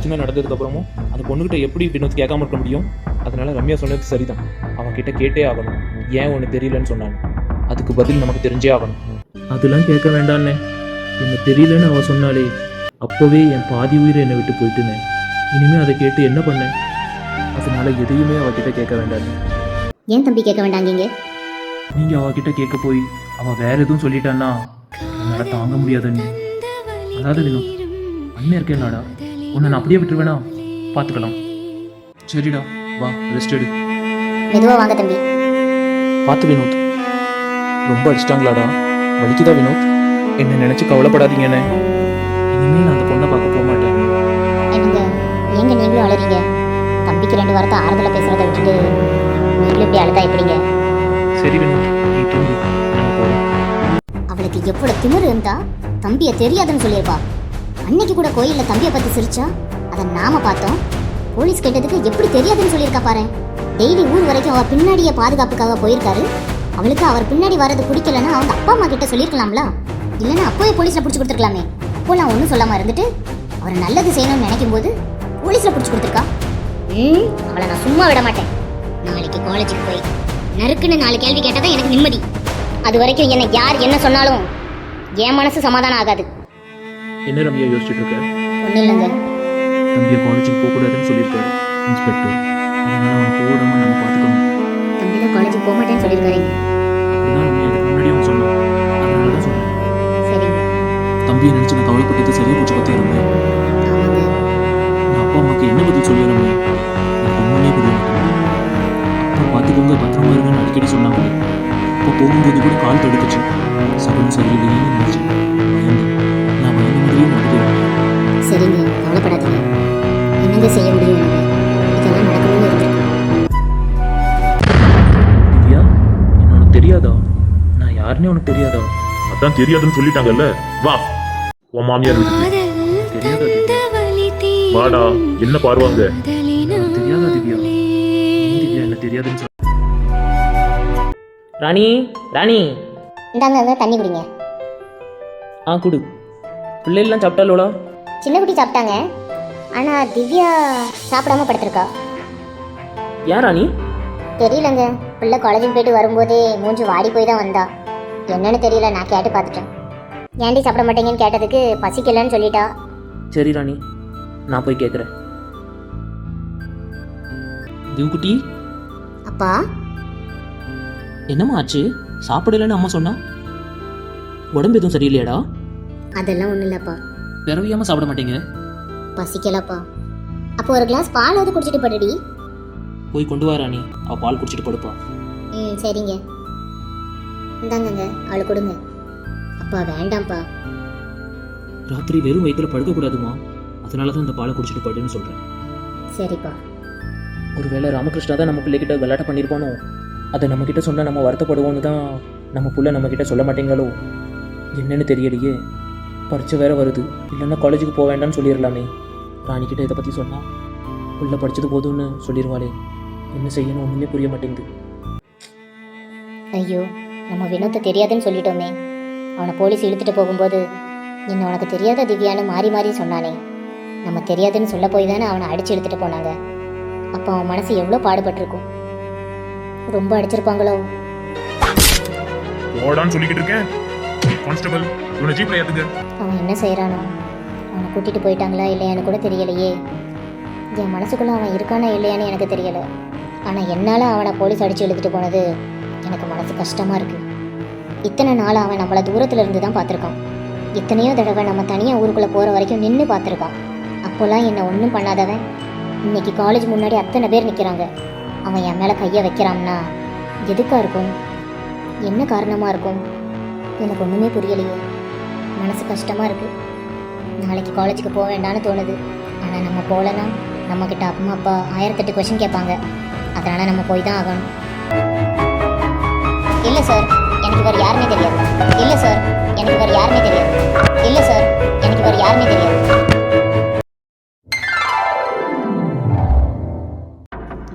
பிரச்சனை நடந்ததுக்கு அப்புறமும் அந்த பொண்ணுகிட்ட எப்படி வினோத் கேட்காம இருக்க முடியும்? அதனால ரம்யா சொன்னது சரிதான். அவன் கிட்ட கேட்டே ஆகணும். ஏன் ஒன்று தெரியலன்னு சொன்னான் அதுக்கு பதில் நமக்கு தெரிஞ்சே ஆகணும். அதெல்லாம் கேட்க வேண்டாண்ணே என்ன தெரியலன்னு அவ சொன்னாலே அப்போவே என் பாதி உயிரை என்னை விட்டு போயிட்டுனே. இனிமே அதை கேட்டு என்ன பண்ணேன் அதனால எதையுமே அவகிட்ட கேட்க வேண்டாம். ஏன் தம்பி கேட்க வேண்டாங்கீங்க நீங்க அவகிட்ட கேட்க போய் அவ வேற எதுவும் சொல்லிட்டான்னா என்னால தாங்க முடியாதுன்னு. அதாவது வினோத் அண்ணன் இருக்கேன்லாடா உன்னை நான் அப்படியே விட்டுருவேனா? பார்த்துக்கலாம். சரிடா வா ரெஸ்ட் எடு. மெதுவா வாங்க தம்பி. பார்த்து வினோத். ரொம்ப அடிச்சிட்டாங்களாடா? வலிக்குதா வினோத்? என்ன நினைச்சு கவலைப்படாதீங்கண்ணே இனிமே நான் அந்த பொண்ணை பார்க்க போக மாட்டேன். என்னங்க ஏங்க நீங்களும் அழறீங்க? தம்பிக்கு ரெண்டு வாரத்தை ஆறுதல பேசுறதை விட்டுட்டு நீங்களும் இப்படி அழுதா எப்படிங்க? சரி வினோத் நீ தூங்கு. நம்ம போகலாம் அவளுக்கு எவ்வளவு திமிரு இருந்தா தம்பியை தெரியாதுன்னு சொல்லியிருப்பா. அன்னைக்கு கூட கோயில்ல தம்பியை பத்தி சிரிச்சா? அதை நாம பார்த்தோம். போலீஸ் கேட்டதுக்கு எப்படி தெரியாதுன்னு சொல்லியிருக்கா பாரு. டெய்லி ஊர் வரைக்கும் அவ பின்னாடியே பாதுகாப்புக்காக போயிருக்காரு. அவளுக்கு அவர் பின்னாடி வரது பிடிக்கலன்னா அவங்க அப்பா அம்மா கிட்ட சொல்லியிருக்கலாம்ல. இல்லைன்னா அப்போவே போலீஸ்ல பிடிச்சி கொடுத்துருக்கலாமே. அப்போலாம் ஒன்றும் சொல்லாம இருந்துட்டு. அவர் நல்லது செய்யணும்னு நினைக்கும் போது போலீஸ்ல பிடிச்சி கொடுத்துருக்கா? ம் அவளை நான் சும்மா விட மாட்டேன். நாளைக்கு காலேஜுக்கு போய் நறுக்குன்னு நாலு கேள்வி கேட்டால் தான் எனக்கு நிம்மதி. அது வரைக்கும் என்னை யார் என்ன சொன்னாலும் என் மனசு சமாதானம் ஆகாது. என்ன ரம்யா யோசிச்சுட்டு இருக்க ஒன்றும் இல்லைங்க தம்பியை காலேஜுக்கு போகக்கூடாதுன்னு சொல்லியிருக்காரு இன்ஸ்பெக்டர் அதனால அவன் போடாம நம்ம பார்த்துக்கணும். தம்பி தான் காலேஜுக்கு போக மாட்டேன்னு சொல்லியிருக்காருங்க அப்படிதான் ரம்யா இதுக்கு முன்னாடி அவன் சொன்னான். அதனால தான் சொன்னேன். சரிங்க. தம்பியை நினைச்சு நான் கவலைப்பட்டது சரியா போச்சு ஆமாங்க. நான் அப்பா அம்மாக்கு என்ன பதில் சொல்லி ரம்யா? எனக்கு ஒன்றுமே புரிய மாட்டேங்குது. அப்பா பார்த்துக்கோங்க பத்திரமா இருங்கன்னு அடிக்கடி சொன்னாங்க. அப்போ போகும்போது கூட கால் தடுக்குச்சு சகனம் சரியில்லையேன்னு நினைச்சேன். யாருன்னே உனக்கு தெரியாதா? அதான் தெரியாதுன்னு சொல்லிட்டாங்கல்ல. வா. உன் மாமியார் வீட்டுக்கு வாடா. என்ன பாருவாங்க? தெரியாதா திவ்யா? திவ்யா? என்ன தெரியாதுன்னு சொல்ல ராணி ராணி. இந்தாங்க தண்ணி குடிங்க. ஆ குடு. பிள்ளைலாம் சாப்பிட்டாலோடா? சின்ன குட்டி சாப்பிட்டாங்க. ஆனா திவ்யா சாப்பிடாம படுத்திருக்கா. ஏன் ராணி? தெரியலங்க. பிள்ளை காலேஜுக்கு போயிட்டு வரும்போதே மூஞ்சி வாடி போய் தான் வந்தா. என்னன்னு தெரியல நான் கேட்டு பார்த்துட்டேன். ஏன்டி சாப்பிட மாட்டேங்கன்னு கேட்டதுக்கு பசிக்கலன்னு சொல்லிட்டா? சரி ராணி நான் போய் கேட்குறேன் திவ்குட்டி? அப்பா? என்னம்மா ஆச்சு? சாப்பிடலன்னு அம்மா சொன்னா? உடம்பு எதுவும் சரியில்லையாடா? அதெல்லாம் ஒன்றும் இல்லப்பா. பிறவியாம சாப்பிட மாட்டேங்க? பசிக்கலப்பா. அப்போ ஒரு கிளாஸ் பாலாவது குடிச்சிட்டு படுடி போய் கொண்டு வா ராணி. அவ பால் குடிச்சிட்டு படுப்பா. ம் சரிங்க. இந்தாங்கங்க அவளை கொடுங்க. அப்பா வேண்டாம்ப்பா. ராத்திரி வெறும் வயிற்றுல படுக்கக்கூடாதுமா. அதனால தான் இந்த பாலை குடிச்சிட்டு படுன்னு சொல்கிறேன் சரிப்பா. ஒருவேளை ராமகிருஷ்ணா தான் நம்ம பிள்ளைகிட்ட விளையாட்ட பண்ணியிருப்பானோ? அதை நம்மக்கிட்ட சொன்னால் நம்ம வருத்தப்படுவோன்னு தான் நம்ம புள்ள நம்மக்கிட்ட சொல்ல மாட்டேங்களோ? என்னன்னு தெரியலையே. பரீட்சை வேற வருது. இல்லைன்னா காலேஜுக்கு போக வேண்டாம்னு சொல்லிடலாமே. ராணிக்கிட்ட இதை பற்றி சொன்னா புள்ள படிச்சது போதும்னு சொல்லிடுவாளே. என்ன செய்யணும் ஒன்றுமே புரிய மாட்டேங்குது. ஐயோ நம்ம வினோத்தை தெரியாதுன்னு சொல்லிட்டோமே. அவனை போலீஸ் இழுத்துட்டு போகும்போது என்ன உனக்கு தெரியாத திவ்யான்னு மாறி மாறி சொன்னானே நம்ம தெரியாதுன்னு சொல்ல போய் தானே அவனை அடிச்சு இழுத்துட்டு போனாங்க. அப்போ அவன் மனசு எவ்வளோ பாடுபட்டிருக்கும்? ரொம்ப அடிச்சிருப்பாங்களோ? போடான்னு சொல்லிக்கிட்டு இருக்கேன். கான்ஸ்டபிள் இவனை ஜீப்ல ஏத்துங்க அவன் என்ன செய்கிறானோ அவனை கூட்டிட்டு போயிட்டாங்களா இல்லையான்னு கூட தெரியலையே. என் மனசுக்குள்ள அவன் இருக்கானா இல்லையான்னு எனக்கு தெரியல. ஆனால் என்னால் அவனை போலீஸ் அடிச்சு இழுத்துட்டு போனது எனக்கு மனசு கஷ்டமாக இருக்குது இத்தனை நாள் அவன் நம்மளை தூரத்தில் இருந்து தான் பார்த்துருக்கான். எத்தனையோ தடவை நம்ம தனியாக ஊருக்குள்ளே போகிற வரைக்கும் நின்று பார்த்துருக்கான். அப்போல்லாம் என்னை ஒன்றும் பண்ணாதவன். இன்னைக்கு காலேஜ் முன்னாடி அத்தனை பேர் நிற்கிறாங்க அவன் என் மேலே கையை வைக்கிறான்னா எதுக்கா இருக்கும்? என்ன காரணமாக இருக்கும்? எனக்கு ஒன்றுமே புரியலையே. மனசு கஷ்டமாக இருக்குது நாளைக்கு காலேஜுக்கு போக வேண்டாம்னு தோணுது. ஆனால் நம்ம போகலன்னா நம்மக்கிட்ட அம்மா அப்பா ஆயிரத்தெட்டு கொஷின் கேட்பாங்க. அதனால் நம்ம போய் தான் ஆகணும். இல்லை சார் எனக்கு வேறு யாருமே தெரியாது. இல்லை சார் எனக்கு வேறு யாருமே தெரியாது. இல்லை சார் எனக்கு வேறு யாருமே தெரியாது.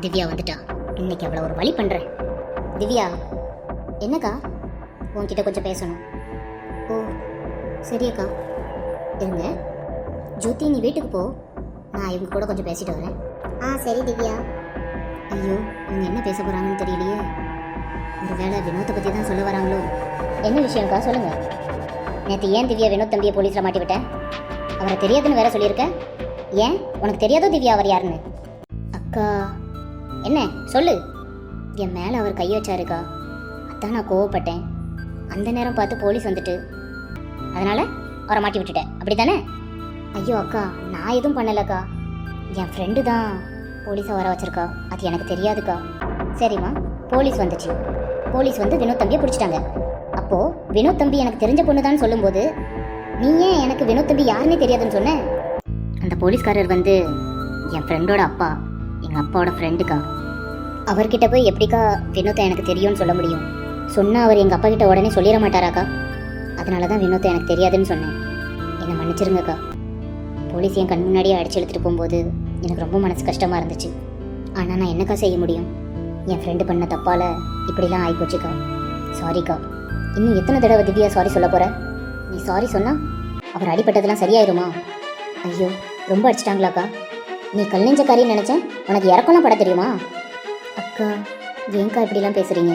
திவ்யா வந்துட்டா. இன்னைக்கு அவளை ஒரு வழி பண்ணுறேன் திவ்யா என்னக்கா? உன்கிட்ட கொஞ்சம் பேசணும். ஓ சரி அக்கா. இருங்க. ஜோதி நீ வீட்டுக்கு போ. நான் இவங்க கூட கொஞ்சம் பேசிட்டு வரேன். ஆ சரி திவ்யா. ஐயோ இவங்க என்ன பேச போகிறாங்கன்னு தெரியலையே. ஒருவேளை வினோத்தை பற்றி தான் சொல்ல வராங்களோ? என்ன விஷயம்க்கா? சொல்லுங்க. நேற்று ஏன் திவ்யா வினோத் தம்பியை போலீஸில் மாட்டி விட்டேன் அவரை தெரியாதுன்னு வேற சொல்லியிருக்க? ஏன்? உனக்கு தெரியாதோ திவ்யா அவர் யாருன்னு? அக்கா என்ன? சொல்லு. என் மேலே அவர் கை வச்சாருக்கா? அதான் நான் கோவப்பட்டேன். அந்த நேரம் பார்த்து போலீஸ் வந்துட்டு அதனால் அவரை மாட்டி விட்டுட்டேன். அப்படி தானே ஐயோ அக்கா நான் எதுவும் பண்ணலக்கா. என் ஃப்ரெண்டு தான் போலீஸை வர வச்சிருக்கா. அது எனக்கு தெரியாதுக்கா. சரிம்மா போலீஸ் வந்துச்சு. போலீஸ் வந்து வினோத் தம்பியை பிடிச்சிட்டாங்க. அப்போ வினோத் தம்பி எனக்கு தெரிஞ்ச பொண்ணு தான் சொல்லும்போது நீ ஏன் எனக்கு வினோத் தம்பி யாருன்னே தெரியாதுன்னு சொன்ன? அந்த போலீஸ்காரர் வந்து என் ஃப்ரெண்டோட அப்பா எங்கள் அப்பாவோட ஃப்ரெண்டுக்கா அவர்கிட்ட போய் எப்படிக்கா வினோத்தை எனக்கு தெரியும்னு சொல்ல முடியும்? சொன்னா அவர் எங்கள் அப்பா கிட்ட உடனே சொல்லிட மாட்டாராக்கா? அதனால தான் வினோத்தை எனக்கு தெரியாதுன்னு சொன்னேன். என்னை மன்னிச்சிருங்கக்கா. போலீஸ் என் கண் முன்னாடியே அடிச்சு இழுத்துட்டு போகும்போது எனக்கு ரொம்ப மனசு கஷ்டமாக இருந்துச்சு. ஆனால் நான் என்னக்கா செய்ய முடியும்? என் ஃப்ரெண்டு பண்ண தப்பால இப்படிலாம் ஆகிப்போச்சுக்கா சாரிக்கா இன்னும் எத்தனை தடவை திவ்யா சாரி சொல்ல போகிற நீ சாரி சொன்னால் அவர் அடிபட்டதெல்லாம் சரியாயிருமா? ஐயோ ரொம்ப அடிச்சிட்டாங்களாக்கா. நீ கல்நெஞ்சக்காரின்னு நினச்சேன் உனக்கு இறக்கம்லாம் பட தெரியுமா? அக்கா ஏங்கா இப்படிலாம் பேசுகிறீங்க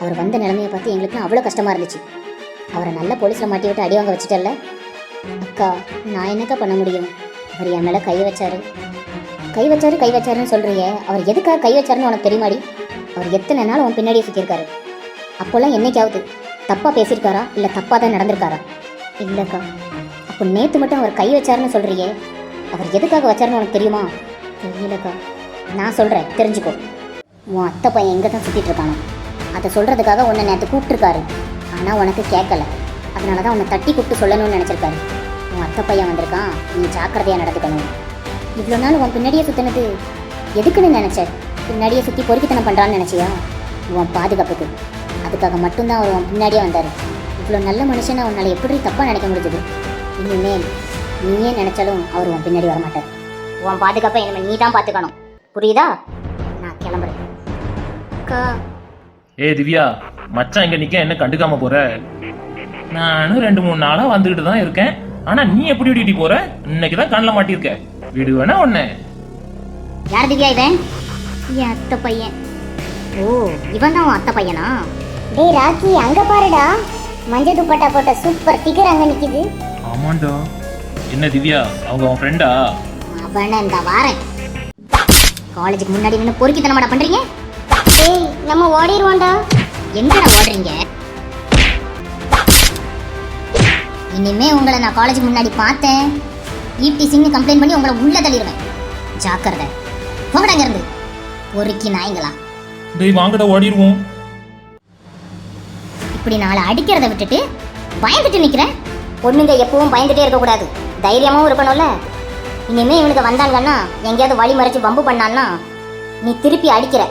அவர் வந்த நிலைமையை பார்த்து எங்களுக்கு அவ்வளோ கஷ்டமாக இருந்துச்சு. அவரை நல்ல போலீஸில் மாட்டி விட்டு அடி வாங்க வச்சுட்டல அக்கா நான் என்னக்கா பண்ண முடியும்? அவர் என் மேலே கை வச்சாரு. கை வச்சாரு கை வச்சாருன்னு சொல்கிறியே அவர் எதுக்காக கை வச்சாருன்னு உனக்கு தெரியுமாடி? அவர் எத்தனை நாள் உன் பின்னாடியே சுற்றிருக்காரு அப்போல்லாம் என்னைக்காவது தப்பாக பேசியிருக்காரா? இல்லை தப்பாக தான் நடந்திருக்காரா? இல்லைக்கா அப்போ நேற்று மட்டும் அவர் கை வச்சாருன்னு சொல்கிறியே அவர் எதுக்காக வச்சாருன்னு உனக்கு தெரியுமா? தெரியலக்கா. நான் சொல்கிறேன் தெரிஞ்சுக்கோ. உன் அத்தை பையன் எங்கே தான் சுற்றிட்டு இருக்கானோ அதை சொல்கிறதுக்காக உன்னை நேற்று கூப்பிட்டுருக்காரு. ஆனால் உனக்கு கேட்கல அதனால தான் உன்னை தட்டி கூப்பிட்டு சொல்லணும்னு நினச்சிருக்காரு. உன் அத்தை பையன் வந்திருக்கான் நீ ஜாக்கிரதையாக நடந்துக்கணும். இவ்வளோ நாள் உன் பின்னாடியே சுற்றினது எதுக்குன்னு நினச்ச? பின்னாடியே சுற்றி பொறுக்கித்தனம் பண்ணுறான்னு நினச்சியா? உன் பாதுகாப்புக்கு. அதுக்காக மட்டும்தான் அவர் உன் பின்னாடியே வந்தார். இவ்வளோ நல்ல மனுஷனை உன்னால் எப்படி தப்பாக நினைக்க முடிஞ்சது? இனிமேல் நீயே நினச்சாலும் அவர் உன் பின்னாடி வரமாட்டார். உன் பாதுகாப்பை இனிமேல் நீ தான் பார்த்துக்கணும் புரியுதா? நான் கிளம்புறேன். அக்கா. ஏ திவ்யா மச்சான் இங்க நிக்க என்ன கண்டுக்காம போற? நானும் ரெண்டு மூணு நாளா வந்துகிட்டு தான் இருக்கேன். ஆனா நீ எப்படி ஓடிட்டு போற? இன்னைக்கு தான் கண்ணில் மாட்டியிருக்க. விடுவேனா உன்னை? யார் திவ்யா இவன்? என் அத்தை பையன். ஓ இவன் தான் உன் அத்தை பையனா? டேய் ராக்கி அங்க பாருடா. மஞ்சள் துப்பட்டா போட்ட சூப்பர் ஃபிகர் அங்க நிக்குது. ஆமாண்டா. என்ன திவ்யா அவங்க உன் ஃப்ரெண்டா அவன இந்த வாரேன். காலேஜுக்கு முன்னாடி நின்று பொறுக்கித்தனமாடா பண்றீங்க? டேய் நம்ம ஓடிடுவோம்டா எங்கடா ஓடுறீங்க? இனிமே உங்களை நான் காலேஜுக்கு முன்னாடி பார்த்தேன். ஈப்டி சிங்னு கம்ப்ளைண்ட் பண்ணி உங்களை உள்ள தள்ளிடுவேன். ஜாக்கிரதை. போங்கடா இங்க இருந்து. பொறுக்கி நாய்ங்களா. டேய் வாங்கடா ஓடிடுவோம் இப்படி நாளை அடிக்கிறத விட்டுட்டு பயந்துட்டு நிக்கிறேன். பொண்ணுங்க எப்பவும் பயந்துட்டே இருக்கக்கூடாது. தைரியமாவும் இருக்கணும்ல. இனிமே இவனுக்கு வந்தாங்கன்னா எங்கேயாவது வழி மறைச்சு வம்பு பண்ணான்னா நீ திருப்பி அடிக்கிற.